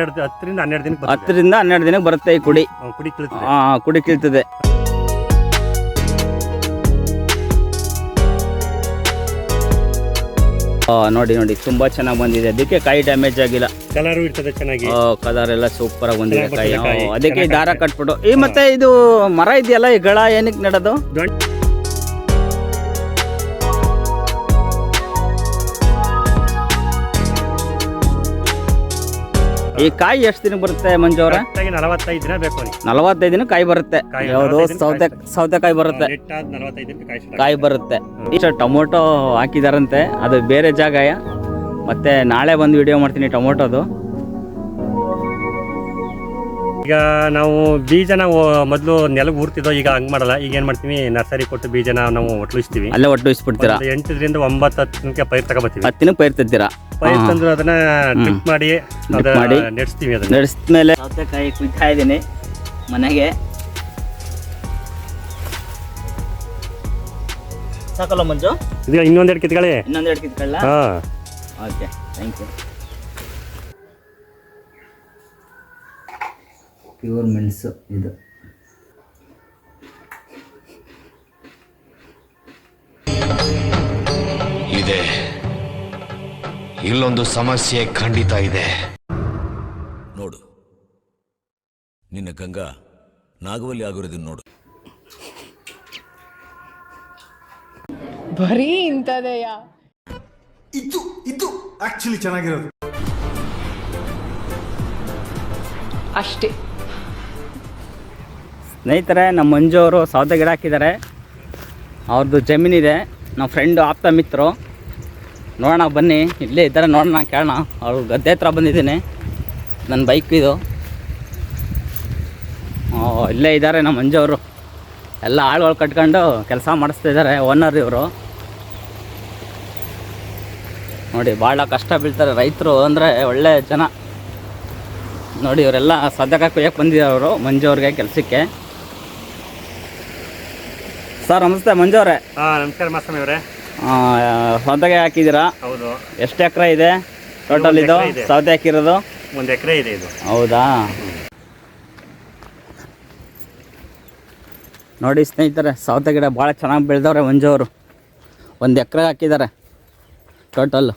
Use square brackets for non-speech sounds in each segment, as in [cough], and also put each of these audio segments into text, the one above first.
ಹನ್ನೆರಡು ಹತ್ತರಿಂದ ಹನ್ನೆರಡು ದಿನಕ್ಕೆ ಬರ್ತದೆ. ಹತ್ತರಿಂದ ಹನ್ನೆರಡು ದಿನಕ್ಕೆ ಬರುತ್ತೆ ಈ ಕುಡಿ. ಹ್ಮ್, ಕುಡಿ ಕೀಳ್ತದೆ. ಆ, ಕುಡಿ ಕೀಳ್ತದೆ. ಆ, ನೋಡಿ ನೋಡಿ ತುಂಬಾ ಚೆನ್ನಾಗಿ ಬಂದಿದೆ. ಅದಕ್ಕೆ ಕೈ ಡ್ಯಾಮೇಜ್ ಆಗಿಲ್ಲ. ಕಲರು ಇರ್ತದೆ ಚೆನ್ನಾಗಿ. ಕಲರ್ ಎಲ್ಲ ಸೂಪರ್ ಆಗಿ ಬಂದಿದೆ ಚೆನ್ನಾಗ್ ಕಾಯಿ. ಬರ್ತಿದೆ ಕಾಯಿ. ಆ, ಅದಕ್ಕೆ ಈ ದಾರ ಕಟ್ಬಿಟ್ಟು. ಈ ಮತ್ತೆ ಇದು ಮರ ಇದೆಯಲ್ಲ ಈ ಗಳ ಏನಕ್ಕೆ ನೆಡೋದು? ದೊಡ್ಡ ಈ ಕಾಯಿ ಎಷ್ಟು ದಿನ ಬರುತ್ತೆ ಮಂಜು ಅವರ? ಕರೆಕ್ಟಾಗಿ ನಲವತ್ತೈದು ದಿನ ಬೇಕು ನಲವತ್ತೈದು ದಿನ ಕಾಯಿ ಬರುತ್ತೆ. ಕಾಯಿ ಯಾವುದು 45 ದಿನ ಸೌತೆ ಕಾಯಿ ಸೌತೆಕಾಯಿ ಬರುತ್ತೆ. ನೆಟ್ಟಾದ ನಲವತ್ತೈದು ದಿನಕ್ಕೆ ಕಾಯಿ start ಕಾಯಿ ಬರುತ್ತೆ. ಇಷ್ಟ ಟೊಮೊಟೊ ಹಾಕಿದಾರಂತೆ. ಅದು ಬೇರೆ ಜಾಗ ಮತ್ತೆ ನಾಳೆ ಬಂದು ವಿಡಿಯೋ ಮಾಡ್ತೀನಿ ಟೊಮೊಟೊದು. ಈಗ ನಾವು ಬೀಜನ ಮೊದಲು ನೆಲಕ್ಕೆ ಊರ್ತಿದ್ದೋ ಈಗ ಹಂಗ್ ಮಾಡಲ್ಲ. ಈಗ ಏನ್ ಮಾಡ್ತೀವಿ? ನರ್ಸರಿ ಕೊಟ್ಟು ಬೀಜನ ನಾವು ಒಟ್ಲಿಸ್ತೀವಿ ಅಲ್ಲೇ ಒಟ್ಟು ಇಸ್ಬಿಡ್ತೀರಾ? ಎಂಟರಿಂದ ಒಂಬತ್ತು ಹತ್ತು ದಿನಕ್ಕೆ ಪೈರ್ ತಗೋಬತ್ತೀವಿ. ಹತ್ತು ದಿನಕ್ಕೆ ಪೈರ್ ತೆಗ್ತೀರಾ ಪೈರ್ ತಂದು ಅದನ್ನ ಟ್ರಿಪ್ ಮಾಡಿ ಅದ ಮಾಡಿ. ನೆಡ್ಸ್ತೀವಿ ಅದನ್ನ. ನಡೆಸಿದ್ಮೇಲೆ ಸೌತೆಕಾಯಿ ಕುಯ್ತಾ ಇದ್ದೀನಿ ಮನೆಗೆ. ಸಾಕಲ್ಲ ಮಂಜು? ಇದು ಇನ್ನೊಂದೆರಡು ಕಿತ್ಕೊಳ್ಳಿ. ಇನ್ನೊಂದೆರಡು ಕಿತ್ಕೊಳ್ಳ? ಹಾ. ಓಕೆ ಥ್ಯಾಂಕ್ ಯು ಪ್ಯೂರ್ ಮೆಣಸು ಇದು. ಇದೆ. ಇಲ್ಲೊಂದು ಸಮಸ್ಯೆ ಖಂಡಿತ ಇದೆ. ನೋಡು. ನಿನ್ನ ಗಂಗಾ ನಾಗವಲ್ಲಿ ಆಗಿರೋದನ್ನ ನೋಡು. ಬರೀ ಇಂಥದೆಯಾ. ಇದು ಇದು ಆಕ್ಚುಲಿ ಚೆನ್ನಾಗಿರೋದು. ಅಷ್ಟೇ. ಸ್ನೇಹಿತರೆ ನಮ್ಮ ಮಂಜು ಅವರು ಸೌದೆ ಗಿಡ ಹಾಕಿದ್ದಾರೆ. ಅವ್ರದ್ದು ಜಮೀನಿದೆ. ನಮ್ಮ ಫ್ರೆಂಡು ಆಪ್ತ ಮಿತ್ರರು ನೋಡೋಣ, ಬನ್ನಿ. ಇಲ್ಲೇ ಇದ್ದಾರೆ ನೋಡೋಣ, ಕೇಳೋಣ. ಅವ್ರು ಗದ್ದೆ ಹತ್ರ ಬಂದಿದ್ದೀನಿ. ನನ್ನ ಬೈಕ್ ಇದು. ಇಲ್ಲೇ ಇದ್ದಾರೆ ನಮ್ಮ ಮಂಜು ಅವರು ಎಲ್ಲ ಆಳುಗಳು ಕಟ್ಕೊಂಡು ಕೆಲಸ ಮಾಡಿಸ್ತಾ ಇದ್ದಾರೆ ಓನರ್ ಇವರು. ನೋಡಿ, ಭಾಳ ಕಷ್ಟ ಬೀಳ್ತಾರೆ ರೈತರು ಅಂದರೆ ಒಳ್ಳೆ ಜನ. ನೋಡಿ, ಇವರೆಲ್ಲ ಸದ್ಯಕ್ಕೆ ಕುಯ್ಯಕ್ಕೆ ಬಂದಿದ್ದಾರೆ ಅವರು ಮಂಜು ಅವ್ರಿಗೆ ಕೆಲಸಕ್ಕೆ. ಸರ್, ನಮಸ್ತೆ ಮಂಜು ಅವರೇ ಹಾಂ, ನಮಸ್ಕಾರ ಮಾಸ್ವಾಮಿ ಅವರೇ. ಸೌತೆಗೆ ಹಾಕಿದ್ದೀರಾ? ಹೌದು. ಎಷ್ಟು ಎಕರೆ ಇದೆ? ಟೋಟಲ್ ಇದು ಎಕ್ರೆ ಇದೆ. ಸೌತೆ ಹಾಕಿರೋದು? ಒಂದು ಎಕರೆ ಇದೆ ಇದು. ಹೌದಾ? ನೋಡಿ ಸ್ನೇಹಿತರೆ ಸೌತೆ ಗಿಡ ಭಾಳ ಚೆನ್ನಾಗಿ ಬೆಳೆದವ್ರೆ ಮಂಜವರು ಒಂದು ಎಕರೆ ಹಾಕಿದ್ದಾರೆ. ಟೋಟಲ್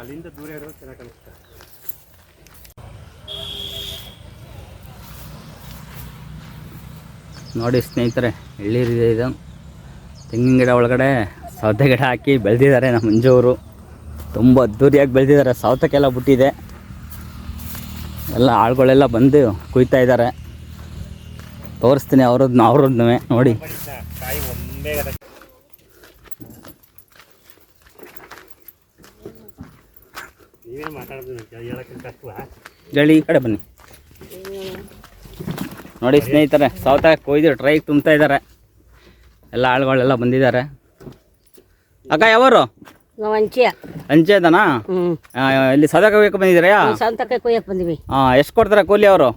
ಅಲ್ಲಿಂದ ದೂರ ಇರೋದು ಚೆನ್ನಾಗಿ ಕಾಣಿಸ್ತಾ ನೋಡಿ ಸ್ನೇಹಿತರೆ ಎಳ್ಳೀರಿದೆ ಇದು. ತೆಂಗಿನ ಗಿಡ ಒಳಗಡೆ ಸೌತೆ ಗಿಡ ಹಾಕಿ ಬೆಳೆದಿದ್ದಾರೆ ನಮ್ಮ ಮಂಜೂರು ತುಂಬ ಅದ್ದೂರಿಯಾಗಿ ಬೆಳೆದಿದ್ದಾರೆ. ಸೌತೆಗೆಲ್ಲ ಬಿಟ್ಟಿದೆ. ಎಲ್ಲ ಆಳುಗಳೆಲ್ಲ ಬಂದು ಕುಯ್ತಾ ಇದ್ದಾರೆ. ತೋರಿಸ್ತೀನಿ ಅವ್ರದ್ದು ಅವ್ರದ್ದು ನೋಡಿ. ಹೇಳಿ ಈ ಕಡೆ ಬನ್ನಿ. ನೋಡಿ ಸ್ನೇಹಿತರೆ ಸೌತ ಕೊಯ್ದು ಟ್ರೈಗೆ ತುಂಬ್ತಾ ಇದ್ದಾರೆ. ಎಲ್ಲ ಆಳುಗಳೆಲ್ಲ ಬಂದಿದ್ದಾರೆ. ಅಕ್ಕ ಯಾವರು? ನಾವು ಅಂಚೆ. ಅಂಚೆದನಾ? ಹ್ಮ್. ಇಲ್ಲಿ ಸೌದೆ ಕೊಯ್ಯಕ್ಕೆ ಬಂದಿದ್ದೀರಾ? ಬಂದಿವಿ. ಎಷ್ಟು ಕೊಡ್ತಾರೆ ಕೂಲಿ ಅವರು?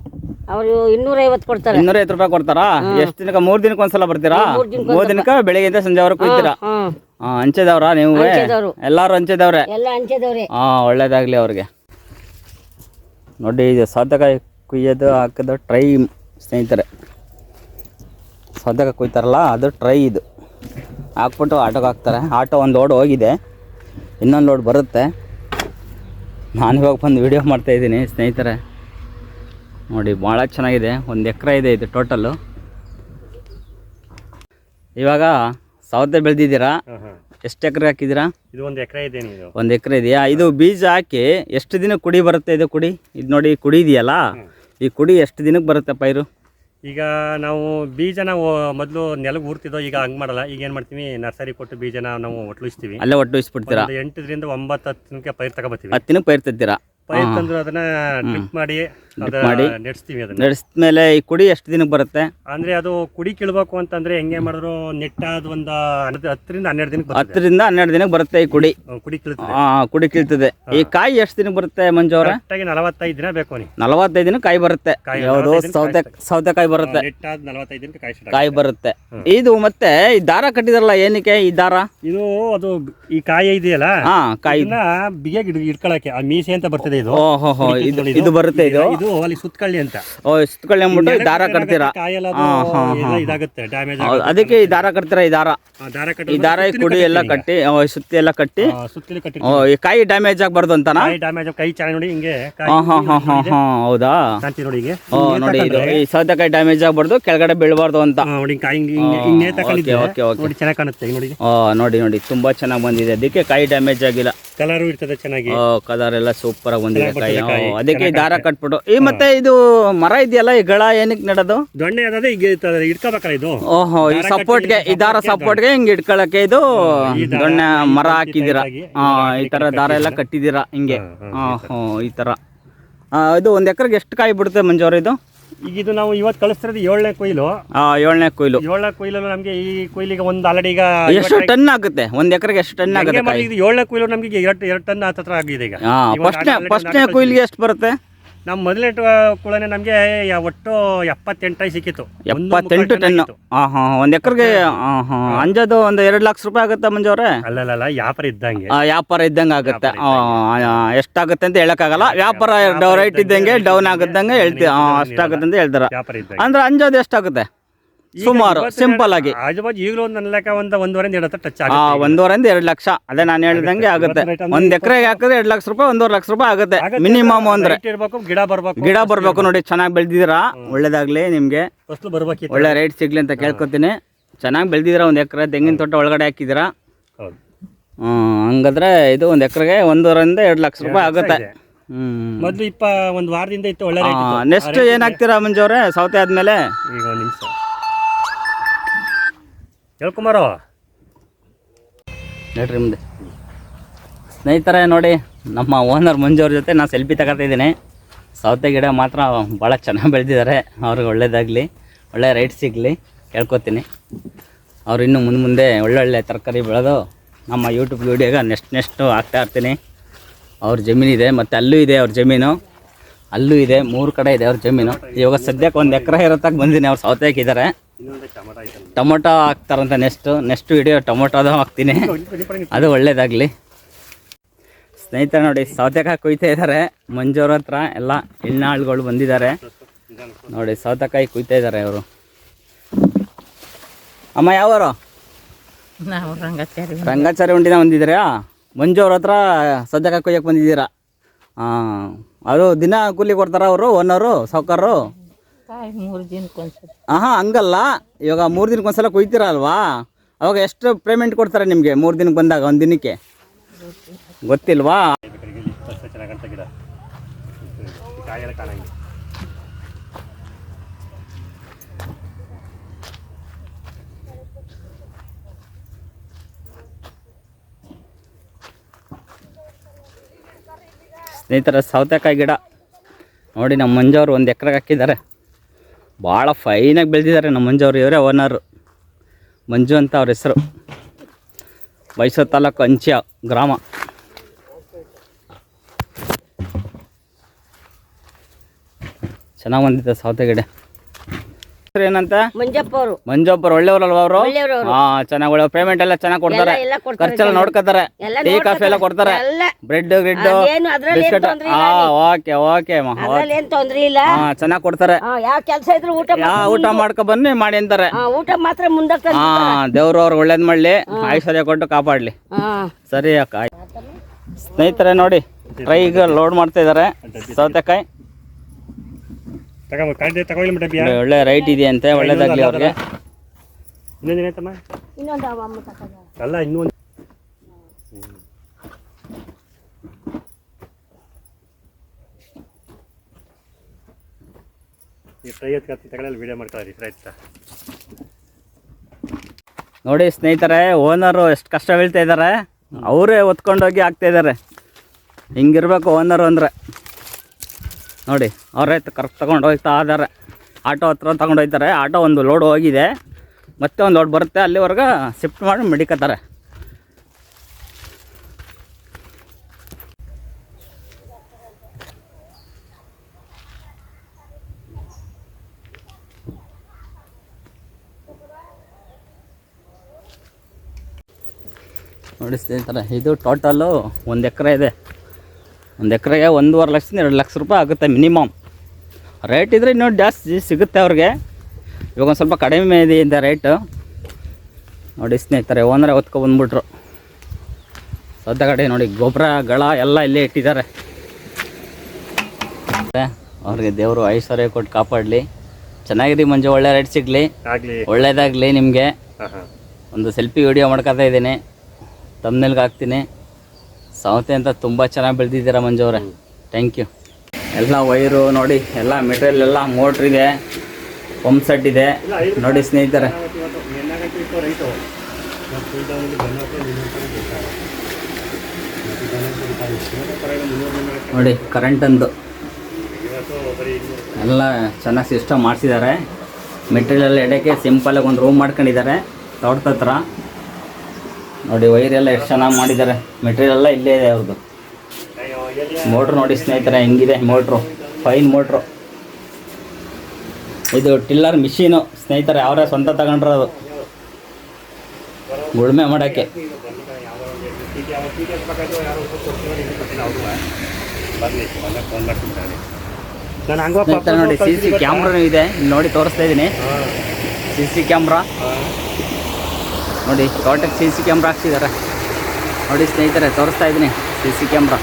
ಅವರು ಇನ್ನೂರೈವತ್ತು ಕೊಡ್ತಾರೆ. ಇನ್ನೂರೈವತ್ತು ರೂಪಾಯಿ ಕೊಡ್ತಾರಾ? ಎಷ್ಟು ದಿನಕ್ಕೆ? ಮೂರು ದಿನಕ್ಕೆ ಒಂದ್ಸಲ ಬರ್ತೀರಾ? ಮೂರ್ ದಿನಕ್ಕೆ ಬೆಳಿಗ್ಗೆಯಿಂದ ಸಂಜೆವರೆಗೆ ಕುಯ್ತೀರಾ? ಹ್ಮ್ ಹಾಂ ಹಂಚದವ್ರ ನೀವು? ಎಲ್ಲರೂ ಅಂಚೆದವ್ರೆ? ಹಾಂ ಒಳ್ಳೇದಾಗಲಿ ಅವ್ರಿಗೆ. ನೋಡಿ ಇದು ಸೌತೆಕಾಯಿ ಕುಯ್ಯೋದು ಹಾಕೋದು ಟ್ರೈ ಸ್ನೇಹಿತರೆ ಸದ್ಯಕ್ಕೆ ಕುಯ್ತಾರಲ್ಲ ಅದು ಟ್ರೈ ಇದು. ಹಾಕ್ಬಿಟ್ಟು ಆಟೋಗೆ ಹಾಕ್ತಾರೆ. ಆಟೋ ಒಂದು ಲೋಡ್ ಹೋಗಿದೆ. ಇನ್ನೊಂದು ಲೋಡ್ ಬರುತ್ತೆ. ನಾನು ಇವಾಗ ಬಂದು ವಿಡಿಯೋ ಮಾಡ್ತಾಯಿದ್ದೀನಿ ಸ್ನೇಹಿತರೆ. ನೋಡಿ ಭಾಳ ಚೆನ್ನಾಗಿದೆ. ಒಂದು ಎಕರೆ ಇದೆ ಇದು ಟೋಟಲ್ಲು ಇವಾಗ ಸೌತೆ ಬೆಳೆದಿದ್ದೀರಾ? ಎಷ್ಟು ಎಕರೆ ಹಾಕಿದ್ದೀರಾ? ಇದು ಒಂದು ಎಕರೆ ಇದೆ ಇದು ಒಂದು ಎಕರೆ ಇದೆಯಾ? ಇದು ಬೀಜ ಹಾಕಿ ಎಷ್ಟು ದಿನ ಕುಡಿ ಬರುತ್ತೆ ಇದು ಕುಡಿ? ಇದು ನೋಡಿ ಕುಡಿ ಇದೆಯಲ್ಲ ಈ ಕುಡಿ ಎಷ್ಟು ದಿನಕ್ಕೆ ಬರುತ್ತೆ ಪೈರು ಈಗ ನಾವು ಬೀಜನ ಮೊದಲು ನೆಲಗೆ ಊರ್ತಿದ್ದೋ ಈಗ ಹಂಗ್ ಮಾಡಲ್ಲ. ಈಗ ಏನ್ ಮಾಡ್ತೀವಿ ನರ್ಸರಿ ಕೊಟ್ಟು ಬೀಜನ ನಾವು ಒಟ್ಲಿಸ್ತೀವಿ ಅಲ್ಲೇ ಒಟ್ಟು ಇಸ್ಬಿಡ್ತೀರಾ ಎಂಟರಿಂದ ಒಂಬತ್ತು ಹತ್ತು ದಿನಕ್ಕೆ ಪೈರ್ ತಗೋಬತ್ತೀವಿ. ಹತ್ತು ದಿನಕ್ಕೆ ಪೈರ್ ತರ್ತೀರಾ ಪೈರ್ ತಂದು ಅದನ್ನ ಟ್ರಿಪ್ ಮಾಡಿ ಡ್ರಿಪ್ ಮಾಡಿ ನೆಡ್ಸ್ತೀವಿ ಅದನ್ನ. ನಡೆಸಿದ್ಮೇಲೆ ಈ ಕುಡಿ ಎಷ್ಟು ದಿನಕ್ಕೆ ಬರುತ್ತೆ? ಅಂದ್ರೆ ಅದು ಕುಡಿ ಕೀಳ್ಬೇಕು ಅಂತಂದ್ರೆ ಹೆಂಗೆ ಮಾಡಿದ್ರು ನೆಟ್ಟಾದ ಒಂದು ಹನ್ನೊಂದು- ಹತ್ತರಿಂದ ಹನ್ನೆರಡು ದಿನಕ್ಕೆ ಬರ್ತದೆ. ಹತ್ತರಿಂದ ಹನ್ನೆರಡು ದಿನಕ್ಕೆ ಬರುತ್ತೆ ಈ ಕುಡಿ. ಹ್ಮ್, ಕುಡಿ ಕೀಳ್ತದೆ. ಆ, ಕುಡಿ ಕೀಳ್ತದೆ. ಈ ಕಾಯಿ ಎಷ್ಟು ದಿನಕ್ಕೆ ಬರುತ್ತೆ ಮಂಜು ಅವರ? ಕರೆಕ್ಟಾಗಿ ನಲವತ್ತೈದು ದಿನ ಬೇಕು ನೀವು ನಲವತ್ತೈದು ದಿನ ಕಾಯಿ ಬರುತ್ತೆ. ಕಾಯಿ ಯಾವುದು ದಿನ ಸೌತೆ ಕಾಯಿ ಸೌತೆಕಾಯಿ ಬರುತ್ತೆ ನೆಟ್ಟಾದ ನಲವತ್ತೈದು ದಿನಕ್ಕೆ ಕಾಯಿ ಕಾಯಿ ಬರುತ್ತೆ. ಇದು ಮತ್ತೆ ಈ ದಾರ ಕಟ್ಟಿದಾರಲ್ಲ ಏನಕ್ಕೆ ಈ ದಾರ? ಇದು ಅದು ಈ ಕಾಯಿ ಇದೆಯಲ್ಲ? ಹಾ ಕಾಯಿ. ಇದನ್ನ ಬಿಗಿಯಾಗಿ ಹಿಡ್- ಹಿಡ್ಕೊಳಕ್ಕೆ ಆ ಮೀಸೆ ಅಂತ ಬರ್ತದೆ ಇದು. ಓಹೋ ಹೋ ಇದು. ಇದು ಬರುತ್ತೆ ಇದು? ಇದು ಅಲ್ಲಿ ಸುತ್ತಕಳ್ಳಿ ಅಂತ. ಓ ಸುತ್ತಕಳ್ಳಿ ಅಂದ್ಬಿಟ್ಟು ಈ ದಾರ ಕಟ್ತೀರಾ? ಕಾಯೆಲ್ಲ ಹಾ, ಎಲ್ಲ ಇದಾಗುತ್ತೆ ಡ್ಯಾಮೇಜ್ ಹೌದು, ಅದಕ್ಕೆ ಈ ದಾರ ಕಟ್ತೀರಾ ಈ ದಾರ? ದಾರ ಈ ದಾರ ಈ ಕುಡಿ ಎಲ್ಲ ಕಟ್ಟಿ ಓ, ಸುತ್ತಿ ಎಲ್ಲ ಕಟ್ಟಿ. ಸುತ್ತಲಿ ಕಟ್ಟಿ ಓ ಈ ಕೈ ಡ್ಯಾಮೇಜ್ ಆಗಬಾರ್ದು ಅಂತನಾ? ಕಾಯಿ ಡ್ಯಾಮೇಜ್ ಕೈ ಚೆನ್ನಾಗಿ ನೋಡಿ ಹಿಂಗೆ ಕಾಯಿ ಹಾಂ ಹಾಂ ಹಾಂ ಹಾಂ ಹಾ ಹೌದಾ? ಕಾಂತಿ ನೋಡಿ ಹಿಂಗೆ. ಓ ನೋಡಿ ಇದು ಈ ಸೌತೆಕಾಯಿ ಡ್ಯಾಮೇಜ್ ಆಗ್ಬಾರ್ದು ಕೆಳಗಡೆ ಬೀಳಬಾರ್ದು ಅಂತ. ಹಾ, ನೋಡಿ ಕಾಯಿ ಹಿಂಗೆ ಹಿಂಗೆ ಹಿಂಗೆ ತಗೊಂಡಿದ್ದೆ. ನೋಡಿ ಚೆನ್ನಾಗಿ ಕಾಣುತ್ತೆ ಈಗ ನೋಡಿ. ಓ ನೋಡಿ ನೋಡಿ ತುಂಬಾ ಚೆನ್ನಾಗಿ ಬಂದಿದೆ. ಅದಕ್ಕೆ ಕೈ ಡ್ಯಾಮೇಜ್ ಆಗಿಲ್ಲ. ಕಲರು ಇರ್ತದೆ ಚೆನ್ನಾಗಿ. ಕಲರ್ ಎಲ್ಲ ಸೂಪರ್ ಆಗಿ ಬಂದಿದೆ ಕಾಯಿ. ಓ, ಅದಕ್ಕೆ ಈ ದಾರ ಕಟ್ಬಿಟ್ಟು ಈ ಮತ್ತೆ ಇದು ಮರ ಇದೆಯಲ್ಲ ಈ ಗಳ ಏನಕ್ಕೆ ನೆಡೋದು? ದೊಣ್ಣೆ ಈಗ ಇಟ್ಕೋಬೇಕಲ್ಲ ಇದು. ಓಹೋ ಈ ಸಪೋರ್ಟ್ಗೆ ಈ ದಾರ ಸಪೋರ್ಟ್ಗೆ ಹಿಂಗೆ ಇಟ್ಕೊಳಕ್ಕೆ ಇದು ದೊಣ್ಣೆ ಮರ ಹಾಕಿದ್ದೀರಾ? ಹಾ ಈ ತರ ದಾರ ಎಲ್ಲ ಕಟ್ಟಿದ್ದೀರಾ? ಹಿಂಗೆ. ಓಹೋ ಈ ತರ. ಇದು ಒಂದ್ ಎಕರೆಗೆ ಎಷ್ಟು ಕಾಯಿ ಬಿಡುತ್ತೆ ಮಂಜೂರು ಇದು? ಈಗ ಇದು ನಾವು ಇವತ್ತು ಕಳಿಸ್ತಿರೋದು ಏಳನೇ ಕೊಯ್ಲು. ಆ ಏಳನೇ ಕೊಯ್ಲು. ಏಳನೇ ಕೊಯ್ಲು ನಮಗೆ ಈ ಕೊಯ್ಲಿಗೆ ಒಂದು ಆಲ್ರೆಡಿ ಈಗ ಎಷ್ಟು ಟನ್ ಆಗುತ್ತೆ? ಒಂದ್ ಎಕರೆಗೆ ಎಷ್ಟು ಟನ್ ಆಗುತ್ತೆ ಏಳನೇ ಕೊಯ್ಲು ನಮಗೆ ಎರಡು ಎರಡು ಟನ್ ಹತ್ರ ಆಗಿದೆ ಈಗ. ಫಸ್ಟ್ನೇ ಫಸ್ಟ್ನೇ ಕೊಯ್ಲಿಗೆ ಎಷ್ಟು ಬರುತ್ತೆ? ನಮ್ಮ ಮೊದಲನೇ ಕುಳನೆ ನಮಗೆ ಒಟ್ಟು ಎಪ್ಪತ್ತೆಂಟಾಯಿ ಸಿಕ್ಕಿತ್ತು. ಒಂದು ಎಪ್ಪತ್ತೆಂಟು ಟನ್ ಹಾಂ ಹಾಂ ಒಂದು ಎಕರೆಗೆ ಹಾಂ. ಹಾಂ ಅಂಜದು ಒಂದು ಎರಡು ಲಕ್ಷ ರೂಪಾಯಿ ಆಗುತ್ತೆ ಮಂಜವ್ರೆ? ಅಲ್ಲಲ್ಲ ವ್ಯಾಪಾರ ಇದ್ದಂಗೆ. ಆ, ವ್ಯಾಪಾರ ಇದ್ದಂಗೆ ಆಗುತ್ತೆ. ಎಷ್ಟಾಗುತ್ತೆ ಅಂತ ಹೇಳಕ್ಕಾಗಲ್ಲ. ವ್ಯಾಪಾರ ರೈಟ್ ಇದ್ದಂಗೆ ಡೌನ್ ಆಗದಂಗೆ ಹೇಳ್ತೀವಿ ಅಷ್ಟಾಗುತ್ತೆ ಅಂತ ಹೇಳ್ತಾರೆ ಅಂದ್ರೆ ಅಂಜದು ಎಷ್ಟಾಗುತ್ತೆ? ಸುಮಾರು ಸಿಂಪಲ್ ಆಗಿ. ಆಜುಬಾಜು ಈಗಲೂ ಒಂದು ನನ್ನ ಲೆಕ್ಕ ಒಂದು ಒಂದೂವರೆ ಎರಡು ಹತ್ರ ಟಚ್ ಆ ಆಗುತ್ತೆ ಒಂದೂವರೆಯಿಂದ ಎರಡು ಲಕ್ಷ. ಅದೇ ನಾನು ಹೇಳಿದಂಗೆ ಆಗುತ್ತೆ. ಇವತ್ತಿನ rate ಅಂದ್ರೆ ಒಂದ್ ಎಕರೆಗೆ ಹಾಕಿದ್ರೆ ಎರಡು ಲಕ್ಷ ರೂಪಾಯಿ ಒಂದೂವರೆ ಲಕ್ಷ ರೂಪಾಯಿ ಆಗುತ್ತೆ. ಮಿನಿಮಮ್ ಅಂದ್ರೆ. Height ಇರ್ಬೇಕು ಗಿಡ ಬರ್ಬೇಕು ಗಿಡ ಬರ್ಬೇಕು ನೋಡಿ ಚೆನ್ನಾಗಿ ಬೆಳೆದಿದ್ದೀರಾ? ಒಳ್ಳೇದಾಗ್ಲಿ ನಿಮ್ಗೆ. ಫಸ್ಲು ಬರ್ಬೇಕಿತ್ತು. ಒಳ್ಳೆ ರೇಟ್ ಸಿಗ್ಲಿ ಅಂತ ಕೇಳ್ಕೊತೀನಿ. ಚೆನ್ನಾಗಿ ಬೆಳೆದಿದ್ದೀರಾ ಒಂದ್ ಎಕರೆ? ತೆಂಗಿನ ತೋಟ ಒಳಗಡೆ ಹಾಕಿದ್ದೀರಾ? ಹೌದು. ಹ್ಮ್, ಹಂಗಾದ್ರೆ ಇದು ಒಂದ್ ಎಕರೆಗೆ ಒಂದೂವರೆಯಿಂದ ಎರಡು ಲಕ್ಷ ರೂಪಾಯಿ ಆಗುತ್ತೆ. ಹ್ಮ್ ಮೊದ್ಲು ಇಪ್ಪ ಒಂದು ವಾರದಿಂದ ಇತ್ತು ಒಳ್ಳೆ ರೇಟ್ ನೆಕ್ಸ್ಟ್ ಏನ್ ಆಗ್ತೀರಾ ಏನಾಗ್ತೀರಾ ಮಂಜವ್ರೆ ಸೌತೆ ಆದ್ಮೇಲೆ? ಈಗ ಒಂದು ನಿಮಿಷ. ಹೇಳ್ಕೊಂಬಾರೋ ನೋಡ್ರಿ ಮುಂದೆ. ಸ್ನೇಹಿತರೆ, ನೋಡಿ, ನಮ್ಮ ಓನರ್ ಮಂಜವ್ರ ಜೊತೆ ನಾನು ಸೆಲ್ಫಿ ತಗೋತಾ ಇದ್ದೀನಿ. ಸೌತೆ ಗಿಡ ಮಾತ್ರ ಭಾಳ ಚೆನ್ನಾಗಿ ಬೆಳೆದಿದ್ದಾರೆ ಅವ್ರಿಗೆ ಒಳ್ಳೇದಾಗಲಿ, ಒಳ್ಳೆ ರೈಟ್ ಸಿಗಲಿ, ಕೇಳ್ಕೊತೀನಿ. ಅವ್ರು ಇನ್ನೂ ಮುಂದೆ ಮುಂದೆ ಒಳ್ಳೊಳ್ಳೆ ತರಕಾರಿ ಬೆಳೆದು ನಮ್ಮ ಯೂಟ್ಯೂಬ್ ವೀಡಿಯೋಗೆ ನೆಕ್ಸ್ಟ್ ನೆಕ್ಸ್ಟು ಹಾಕ್ತಾ ಇರ್ತೀನಿ. ಅವ್ರ ಜಮೀನಿದೆ ಮತ್ತು ಅಲ್ಲೂ ಇದೆ ಅವ್ರ ಜಮೀನು. ಅಲ್ಲೂ ಇದೆ, ಮೂರು ಕಡೆ ಇದೆ ಅವ್ರ ಜಮೀನು. ಇವಾಗ ಸದ್ಯಕ್ಕೆ ಒಂದು ಎಕರೆ ಇರತ್ತಕ್ಕೆ ಬಂದಿನಿ, ಅವ್ರು ಸೌತೆ ಹಾಕಿದ್ದಾರೆ. ಇನ್ನೊಂದು ಟೊಮಟ ಹಾಕ್ತಾರಂತ ನೆಕ್ಸ್ಟು ನೆಕ್ಸ್ಟ್ ವಿಡಿಯೋ ಟೊಮೊಟೊದು ಹಾಕ್ತೀನಿ. [laughs] ಅದು ಒಳ್ಳೇದಾಗಲಿ. ಸ್ನೇಹಿತರೆ ನೋಡಿ ಸೌತೆಕಾಯಿ ಕುಯ್ತಾ ಇದ್ದಾರೆ ಮಂಜೂರ ಹತ್ರ ಎಲ್ಲ ಹೆಣ್ಣಾಳುಗಳು ಬಂದಿದ್ದಾರೆ. ನೋಡಿ ಸೌತೆಕಾಯಿ ಕುಯ್ತಾ ಇದ್ದಾರೆ ಅವರು ಅಮ್ಮ ಯಾವರು? ರಂಗಾಚಾರಿ ರಂಗಾಚಾರಿ ಉಂಡಿನ ಬಂದಿದ್ದೀರಾ? ಮಂಜು ಅವ್ರ ಹತ್ರ ಸೌತೆಕಾಯಿ ಕುಯ್ಯಕ್ಕೆ ಬಂದಿದ್ದೀರಾ? ಹಾಂ ಅದು ದಿನ ಕೂಲಿ ಕೊಡ್ತಾರ ಅವರು ಓನರು ಸಾವುಕಾರರು? ಕಾಯಿ ಆಹಾ, ಹಂಗಲ್ಲ. ಇವಾಗ ಮೂರು ದಿನಕ್ಕೆ ಒಂದ್ಸಲ ಕುಯ್ತೀರ ಅಲ್ವಾ? ಅವಾಗ ಎಷ್ಟು ಪೇಮೆಂಟ್ ಕೊಡ್ತಾರೆ ನಿಮಗೆ ಮೂರು ದಿನಕ್ಕೆ ಬಂದಾಗ, ಒಂದು ದಿನಕ್ಕೆ? ಗೊತ್ತಿಲ್ವಾ? ಸ್ನೇಹಿತರ, ಸೌತೆಕಾಯಿ ಗಿಡ. ನೋಡಿ, ನಮ್ಮ ಮಂಜವ್ರು ಒಂದು ಎಕರೆಗೆ ಹಾಕಿದ್ದಾರೆ. ಭಾಳ ಫೈನಾಗಿ ಬೆಳೆದಿದ್ದಾರೆ ನಮ್ಮ ಮಂಜವ್ರು ಇವರೇ ಓನರು ಮಂಜು ಅಂತ ಅವ್ರ ಹೆಸರು. ಮೈಸೂರು ತಾಲೂಕು ಅಂಚ್ಯ ಗ್ರಾಮ. ಚೆನ್ನಾಗಿ ಬಂದಿದೆ ಸೌತೆ ಗಿಡ ಹೆಸರು ಏನಂತ? ಮಂಜಪ್ಪ ಅವರು ಮಂಜಪ್ಪರು ಅಲ್ವಾ ಅವರು? ಒಳ್ಳೆಯವ್ರು ಅವ್ರು. ಹಾ ಚೆನ್ನಾಗಿ ಒಳ್ಳೆ ಪೇಮೆಂಟ್ ಎಲ್ಲ ಚೆನ್ನಾಗಿ ಕೊಡ್ತಾರೆ. ಎಲ್ಲ ಕೊಡ್ತಾರೆ ಖರ್ಚೆಲ್ಲ ನೋಡ್ಕೋತಾರೆ. ಎಲ್ಲ ಟೀ ಕಾಫಿ ಎಲ್ಲ ಕೊಡ್ತಾರೆ. ಎಲ್ಲ. ಬ್ರೆಡ್ ಗ್ರಿಡ್ ಅದೇನು ಅದ್ರಲ್ಲಿ ಏನ್ ಬಿಸ್ಕೆಟ್ ತೊಂದ್ರೆ ಹಾ ಓಕೆ ಓಕೆ ಅದ್ರಲ್ಲಿ ಏನ್ ತೊಂದ್ರೆ ಇಲ್ಲ. ಹಾ ಚೆನ್ನಾಗಿ ಕೊಡ್ತಾರೆ. ಆ, ಯಾವ ಕೆಲಸ ಇದ್ರು ಊಟ ಯಾ ಊಟ ಮಾಡ್ಕೊ ಬನ್ನಿ ಮಾಡಿ ಅಂತಾರೆ. ಆ, ಊಟ ಮಾತ್ರ ಮುಂದಕ್ಕೆ ಹಾ ದೇವ್ರು ಅವ್ರು ಒಳ್ಳೇದ್ ಮಾಡ್ಲಿ. ಐಶ್ವರ್ಯ ಕೊಟ್ಟು ಕಾಪಾಡ್ಲಿ. ಸರಿ ಅಕ್ಕ ಆಯ್ತು. ಸ್ನೇಹಿತರೆ ನೋಡಿ ಟ್ರೈಗೆ ಲೋಡ್ ಮಾಡ್ತಾ ಇದ್ದಾರೆ ಸೌತೆಕಾಯಿ. ತಗೊಂಬ ತಗೊಳ್ಳಿ ಮೇಡಮ್ ಒಳ್ಳೆ ರೈಟ್ ಇದೆಯಂತೆ ಒಳ್ಳೇದಾಗ್ಲಿ ಅವ್ರಿಗೆ. ಇನ್ನೊಂದು ಏನಾಯ್ತಮ್ಮ ಇನ್ನೊಂದು ಅವ ಅಮ್ಮ ತಕೊಂಡ. ಅಲ್ಲ ಇನ್ನೂ ಈ ಫ್ರೈ ಎತ್ಕತ್ತಿ ತಗೊಳ್ಳಿ ವಿಡಿಯೋ ಮಾಡ್ಕೊಳ್ಳಿ ರೈಟ್ ನೋಡಿ ಸ್ನೇಹಿತರೆ ಓನರು ಎಷ್ಟು ಕಷ್ಟ ಬೀಳ್ತಾ ಇದ್ದಾರೆ ಅವರೇ ಹೊತ್ಕೊಂಡೋಗಿ ಆಗ್ತಾ ಇದ್ದಾರೆ ಹಿಂಗಿರ್ಬೇಕು ಓನರು ಅಂದರೆ. ನೋಡಿ, ಅವರೇ ಕರೆಕ್ಟ್ ತಗೊಂಡು ಹೋಗ್ತಾ ಆದರೆ ಆಟೋ ಹತ್ರ ತಗೊಂಡು ಹೋಗ್ತಾರೆ. ಆಟೋ ಒಂದು ಲೋಡ್ ಹೋಗಿದೆ. ಮತ್ತೆ ಒಂದು ಲೋಡ್ ಬರುತ್ತೆ. ಅಲ್ಲಿವರೆಗೆ ಶಿಫ್ಟ್ ಮಾಡಿ ಮಡಿಕತ್ತಾರೆ. ನೋಡಿ ಸ್ನೇಹಿತರೆ, ಇದು ಟೋಟಲ್ಲು ಒಂದು ಎಕರೆ ಇದೆ. ಒಂದು ಎಕರೆಗೆ ಒಂದೂವರೆ ಲಕ್ಷದಿಂದ ಎರಡು ಲಕ್ಷ ರೂಪಾಯಿ ಆಗುತ್ತೆ ಮಿನಿಮಮ್. ರೇಟ್ ಇದ್ದರೆ ಇನ್ನೂ ಜಾಸ್ತಿ ಸಿಗುತ್ತೆ ಅವ್ರಿಗೆ. ಇವಾಗ ಒಂದು ಸ್ವಲ್ಪ ಕಡಿಮೆ ಇದೆ ಇದೆ ರೇಟು ನೋಡಿ ಸ್ನೇಹಿತರೆ ಓನರೇ ಹೊತ್ಕೊ ಬಂದ್ಬಿಟ್ರು. ಸದ್ಯ ಕಡೆ ನೋಡಿ ಗೊಬ್ಬರ ಗಳ ಎಲ್ಲ ಇಲ್ಲೇ ಇಟ್ಟಿದ್ದಾರೆ. ಅವ್ರಿಗೆ ದೇವರು ಐಶ್ವರ್ಯ ಕೊಟ್ಟು ಕಾಪಾಡಲಿ. ಚೆನ್ನಾಗಿದೆ ಮಂಜು ಒಳ್ಳೆ ರೇಟ್ ಸಿಗಲಿ. ಒಳ್ಳೇದಾಗಲಿ ನಿಮಗೆ. ಒಂದು ಸೆಲ್ಫಿ ವಿಡಿಯೋ ಮಾಡ್ಕೊತಾ ಇದ್ದೀನಿ. ತಮ್ಮನೇಲ್ಗೆ ಹಾಕ್ತೀನಿ. ಸೌತೆ ಅಂತ ತುಂಬ ಚೆನ್ನಾಗಿ ಬೆಳೆದಿದ್ದೀರಾ ಮಂಜು ಅವರೇ. ಥ್ಯಾಂಕ್ ಯು ಎಲ್ಲ ವೈರು ನೋಡಿ, ಎಲ್ಲ ಮೆಟೀರಿಯಲ್ ಎಲ್ಲ ಮೋಟ್ರ್ ಇದೆ ಪಂಪ್ ಸೆಟ್ ಇದೆ. ನೋಡಿ ಸ್ನೇಹಿತರೆ. ನೋಡಿ ಕರೆಂಟಂದು ಎಲ್ಲ ಚೆನ್ನಾಗಿ ಸಿಸ್ಟಮ್ ಮಾಡಿಸಿದ್ದಾರೆ. ಮೆಟೀರಿಯಲ್ ಎಡಕ್ಕೆ ಸಿಂಪಲಾಗಿ ಒಂದು ರೂಮ್ ಮಾಡ್ಕೊಂಡಿದ್ದಾರೆ. ತೋಟದ ಹತ್ರ. ನೋಡಿ ವೈರ್ ಎಲ್ಲ ಎಷ್ಟು ಚೆನ್ನಾಗಿ ಮಾಡಿದ್ದಾರೆ. ಮೆಟೀರಿಯಲ್ ಎಲ್ಲ ಇಲ್ಲೇ ಇದೆ ಅವ್ರದ್ದು ಮೋಟ್ರ್ ನೋಡಿ ಸ್ನೇಹಿತರೆ ಹೆಂಗಿದೆ ಮೋಟ್ರು ಫೈನ್ ಮೋಟ್ರು ಇದು ಟಿಲ್ಲರ್ ಮಿಷಿನು ಸ್ನೇಹಿತರೆ ಅವರೇ ಸ್ವಂತ ತಗೊಂಡ್ರದು ಉಳುಮೆ ಮಾಡೋಕ್ಕೆ. ನೋಡಿ ಸಿ ಸಿ ಕ್ಯಾಮ್ರಾನು ಇದೆ. ನೋಡಿ ತೋರಿಸ್ತಾ ಇದ್ದೀನಿ. ಸಿ ಸಿ ಕ್ಯಾಮ್ರಾ ನೋಡಿ, ತೋಟಕ್ಕೆ ಸಿ ಸಿ ಕ್ಯಾಮ್ರಾ ಹಾಕ್ಸಿದ್ದಾರೆ ನೋಡಿ ಸ್ನೇಹಿತರೆ, ತೋರಿಸ್ತಾ ಇದ್ದೀನಿ ಸಿ ಸಿ ಕ್ಯಾಮ್ರಾ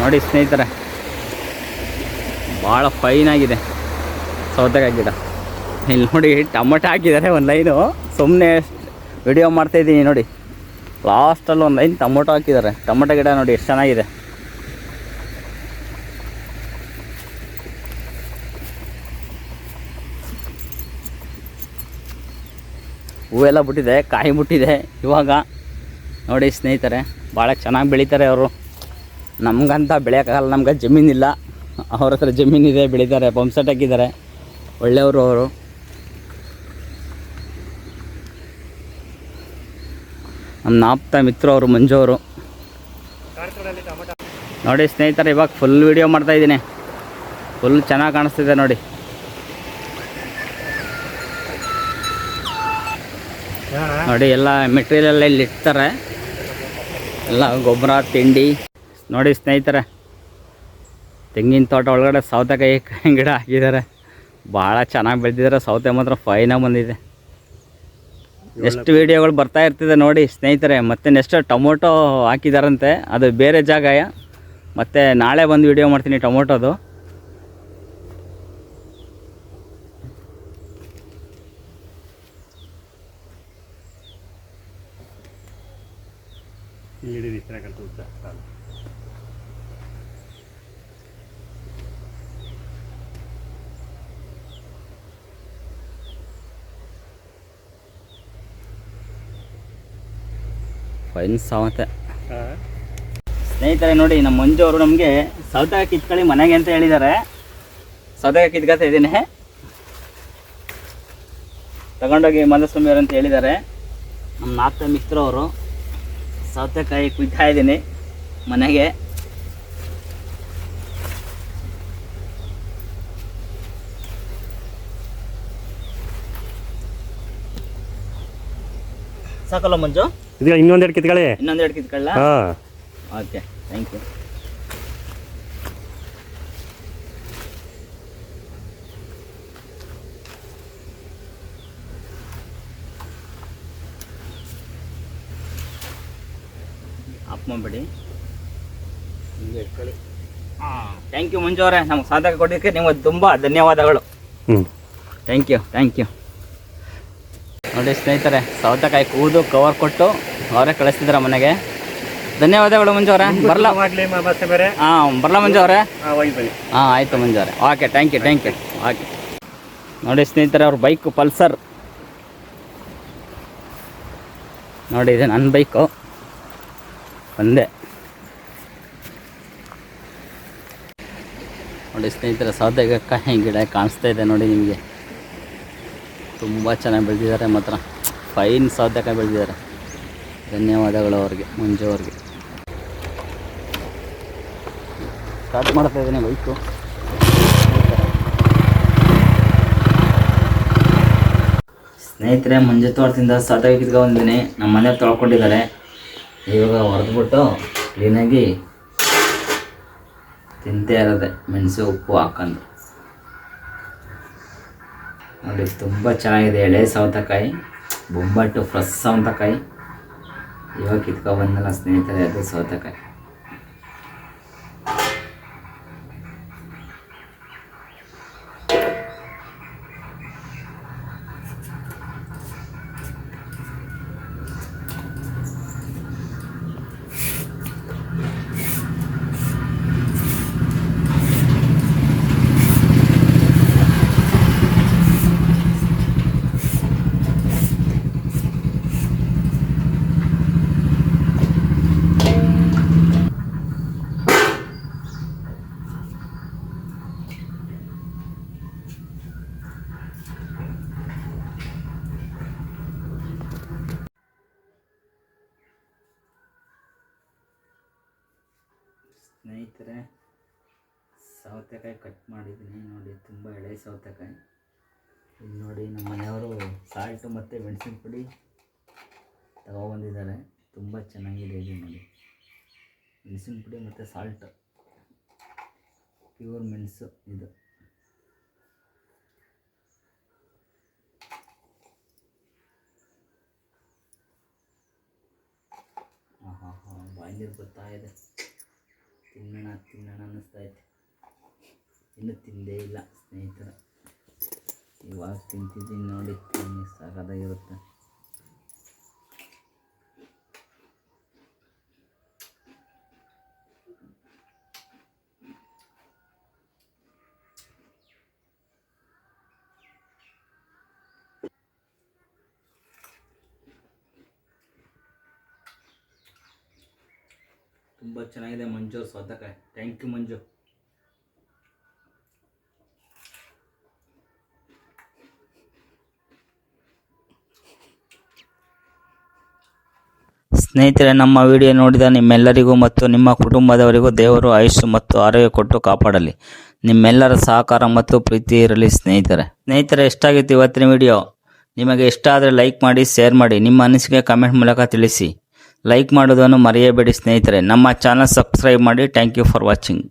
ನೋಡಿ ಸ್ನೇಹಿತರೆ, ಭಾಳ ಫೈನ್ ಆಗಿದೆ. ಸೌತೆಕಾಯಿ ಗಿಡ. ಇಲ್ಲಿ ನೋಡಿ, ಟೊಮೊಟೊ ಹಾಕಿದ್ದಾರೆ ಒಂದು ಲೈನು. ಸುಮ್ಮನೆ ವಿಡಿಯೋ ಮಾಡ್ತಾಯಿದ್ದೀನಿ ನೋಡಿ. ಲಾಸ್ಟಲ್ಲಿ ಒಂದು ಲೈನ್ ಟೊಮೊಟೊ ಹಾಕಿದ್ದಾರೆ. ಟೊಮೊಟೊ ಗಿಡ ನೋಡಿ, ಎಷ್ಟು ಚೆನ್ನಾಗಿದೆ. ಹೂವೆಲ್ಲ ಬಿಟ್ಟಿದೆ, ಕಾಯಿ ಬಿಟ್ಟಿದೆ ಇವಾಗ. ನೋಡಿ ಸ್ನೇಹಿತರೆ, ಭಾಳ ಚೆನ್ನಾಗಿ ಬೆಳೀತಾರೆ ಅವರು. ನಮಗಂತ ಬೆಳೆಯೋಕ್ಕಾಗಲ್ಲ, ನಮ್ಗೆ ಜಮೀನಿಲ್ಲ. ಅವ್ರ ಹತ್ರ ಜಮೀನಿದೆ, ಬೆಳೀತಾರೆ, ಪಂಪ್ ಸೆಟ್ ಹಾಕಿದ್ದಾರೆ. ಒಳ್ಳೆಯವರು ಅವರು. ನಮ್ಮ ನಾಪ್ತ ಮಿತ್ರ ಅವರು, ಮಂಜು ಅವರು. ನೋಡಿ ಸ್ನೇಹಿತರೆ, ಇವಾಗ ಫುಲ್ ವಿಡಿಯೋ ಮಾಡ್ತಾ ಇದ್ದೀನಿ. ಫುಲ್ ಚೆನ್ನಾಗಿ ಕಾಣಿಸ್ತಿದೆ ನೋಡಿ. ನೋಡಿ, ಎಲ್ಲ ಮೆಟೀರಿಯಲ್ ಇಲ್ಲಿ ಇಡ್ತಾರೆ. ಎಲ್ಲ ಗೊಬ್ಬರ, ತಿಂಡಿ. ನೋಡಿ ಸ್ನೇಹಿತರೆ, ತೆಂಗಿನ ತೋಟ ಒಳಗಡೆ ಸೌತೆಕಾಯಿ [laughs] ಗಿಡ ಹಾಕಿದ್ದಾರೆ. ಭಾಳ ಚೆನ್ನಾಗಿ ಬೆಳೆದಿದ್ದಾರೆ. ಸೌತೆ ಮಾತ್ರ ಫೈನಾಗಿ ಬಂದಿದೆ. ಎಷ್ಟು ವೀಡಿಯೋಗಳು ಬರ್ತಾ ಇರ್ತಿದೆ ನೋಡಿ ಸ್ನೇಹಿತರೆ. ಮತ್ತೆ ನೆಕ್ಸ್ಟ್ ಟೊಮೊಟೊ ಹಾಕಿದಾರಂತೆ. ಅದು ಬೇರೆ ಜಾಗ. ಮತ್ತು ನಾಳೆ ಬಂದು ವಿಡಿಯೋ ಮಾಡ್ತೀನಿ ಟೊಮೊಟೊದು. ಹಿಡಿದು ಇಷ್ಟ ಕಲ್ತು ಫೈನ್ ಸೌತೆ ಸ್ನೇಹಿತರೆ ನೋಡಿ ನಮ್ಮ ಮಂಜು ಅವರು ನಮಗೆ ಸೌತೆ ಕಿತ್ಕೊಳ್ಳಿ ಮನೆಗೆ ಅಂತ ಹೇಳಿದ್ದಾರೆ. ಸೌತೆ ಕಿತ್ಕೊತಾ ಇದ್ದೀನಿ ತಗೊಂಡೋಗಿ ಮಲ್ಲಸ್ವಾಮಿ ಅವರು ಅಂತ ಹೇಳಿದ್ದಾರೆ. ನಮ್ಮ ನಾಲ್ಕು ಮಿತ್ರವರು ಸೌತೆಕಾಯಿ ಕುಯ್ತಾ ಇದ್ದೀನಿ. ಮನೆಗೆ. ಸಾಕಲ್ಲ ಮಂಜು? ಇದು ಇನ್ನೊಂದೆರಡು ಕಿತ್ಕೊಳ್ಳಿ? ಇನ್ನೊಂದೆರಡು ಕಿತ್ಕೊಳ್ಳ? ಹಾಂ. ಓಕೆ ಥ್ಯಾಂಕ್ ಯು ಹಿಂಗೆ ಥ್ಯಾಂಕ್ ಯು ಮಂಜು ಅವರೇ. ನಮ್ಗೆ ಸಾಧಕ ಕೊಡೋದಕ್ಕೆ ನಿಮಗೆ ತುಂಬ ಧನ್ಯವಾದಗಳು. ಹ್ಞೂ ಥ್ಯಾಂಕ್ ಯು ಥ್ಯಾಂಕ್ ಯು ನೋಡಿ ಸ್ನೇಹಿತರೆ ಸೌತೆಕಾಯಿ ಕೂದು ಕವರ್ ಕೊಟ್ಟು ಅವರೇ ಕಳಿಸ್ತಿದ್ದಾರೆ ಮನೆಗೆ. ಧನ್ಯವಾದಗಳು ಮಂಜು ಅವರೇ. ಬರಲ್ಲ ಹಾಂ ಬರಲ್ಲ ಮಂಜು ಅವರೇ? ಹಾಂ ಹೋಗಿ ಬನ್ನಿ. ಹಾಂ ಆಯಿತು ಮಂಜು ಅವರೇ. Okay thank you thank you okay. ನೋಡಿ ಸ್ನೇಹಿತರೆ ಅವ್ರ ಬೈಕು ಪಲ್ಸರ್ ನೋಡಿ ಇದು ನನ್ನ ಬೈಕು ಒಂದೇ ನೋಡಿ ಸ್ನೇಹಿತರೆ ಸೌತೆಕಾಯಿ ಗಿಡ ಕಾಣಿಸ್ತಾ ಇದೆ ನೋಡಿ ನಿಮಗೆ. ತುಂಬ ಚೆನ್ನಾಗಿ ಬೆಳೆದಿದ್ದಾರೆ ಮಾತ್ರ. ಫೈನ್ ಸೌತೆಕಾಯಿ ಬೆಳೆದಿದ್ದಾರೆ. ಧನ್ಯವಾದಗಳು ಅವ್ರಿಗೆ, ಮುಂಜೆ ಅವ್ರಿಗೆ. ಸ್ಟಾರ್ಟ್ ಮಾಡ್ತಾ ಇದ್ದೀನಿ ಬೈಕು. ಸ್ನೇಹಿತರೆ, ಮುಂಜೆ ತೋಟದಿಂದ ಸೌತೆಕಾಯಿ ಕಿತ್ಕೊಂಡಿದ್ದೀನಿ ನಮ್ಮ ಮನೆ ತೊಳ್ಕೊಂಡಿದ್ದಾರೆ. ಇವಾಗ ಹೊಡೆದ್ಬಿಟ್ಟು ಕ್ಲೀನಾಗಿ ತಿಂತೇ ಇರೋದೆ ಮೆಣಸು ಉಪ್ಪು ಹಾಕೊಂಡು. ನೋಡಿ, ತುಂಬ ಚೆನ್ನಾಗಿದೆ ಎಳೆ ಸೌತೆಕಾಯಿ ಬೊಂಬಟ್ಟು ಫ್ರೆಶ್ ಸೌತೆಕಾಯಿ. ಇವಾಗ ಕಿತ್ಕೊಬಂದಲ್ಲ ಸ್ನೇಹಿತರೆ, ಅದು ಸೌತೆಕಾಯಿ ಸ್ನೇಹಿತರೆ ಸೌತೆಕಾಯಿ ಕಟ್ ಮಾಡಿದ್ದೀನಿ ನೋಡಿ ತುಂಬ ಎಳೆ ಸೌತೆಕಾಯಿ. ಇಲ್ಲಿ ನೋಡಿ ನಮ್ಮ ಮನೆಯವರು ಸಾಲ್ಟು ಮತ್ತು ಮೆಣಸಿನ ಪುಡಿ ತಗೊಬಂದಿದ್ದಾರೆ. ತುಂಬ ಚೆನ್ನಾಗಿದೆ ಇದು ನೋಡಿ. ಮೆಣಸಿನ ಪುಡಿ ಮತ್ತು ಸಾಲ್ಟ್ ಪ್ಯೂರ್ ಮೆಣಸು ಇದು. ಹಾಂ ಹಾಂ ಬರ್ತಾ ಇದೆ ತಿನ್ನೋಣ ತಿನ್ನೋಣ ಅನ್ನಿಸ್ತಾ ಇತ್ತು ಇನ್ನೂ ತಿಂದೇ ಇಲ್ಲ. ಸ್ನೇಹಿತರ ಇವಾಗ ತಿಂತಿದ್ದೀನಿ ನೋಡಿ ತಿನ್ನಿ ಸಾಕಾದಾಗಿರುತ್ತೆ ತುಂಬ ಚೆನ್ನಾಗಿದೆ ಮಂಜು ಸೌತೆಕಾಯಿ. Thank you Manju. ಸ್ನೇಹಿತರೆ, ನಮ್ಮ ವಿಡಿಯೋ ನೋಡಿದ ನಿಮ್ಮೆಲ್ಲರಿಗೂ ಮತ್ತು ನಿಮ್ಮ ಕುಟುಂಬದವರಿಗೂ ದೇವರು ಆಯುಷ್ಯ ಮತ್ತು ಆರೋಗ್ಯ ಕೊಟ್ಟು ಕಾಪಾಡಲಿ. ನಿಮ್ಮೆಲ್ಲರ ಸಹಕಾರ ಮತ್ತು ಪ್ರೀತಿ ಇರಲಿ ಸ್ನೇಹಿತರೆ. ಸ್ನೇಹಿತರೆ, ಎಷ್ಟಾಗಿತ್ತು ಇವತ್ತಿನ ವಿಡಿಯೋ? ನಿಮಗೆ ಇಷ್ಟ ಆದರೆ ಲೈಕ್ ಮಾಡಿ, ಶೇರ್ ಮಾಡಿ, ನಿಮ್ಮ ಅನಿಸಿಕೆ ಕಮೆಂಟ್ ಮೂಲಕ ತಿಳಿಸಿ. ಲೈಕ್ ಮಾಡೋದನ್ನು ಮರೆಯಬೇಡಿ ಸ್ನೇಹಿತರೆ. ನಮ್ಮ ಚಾನಲ್ ಸಬ್ಸ್ಕ್ರೈಬ್ ಮಾಡಿ. Thank you for watching.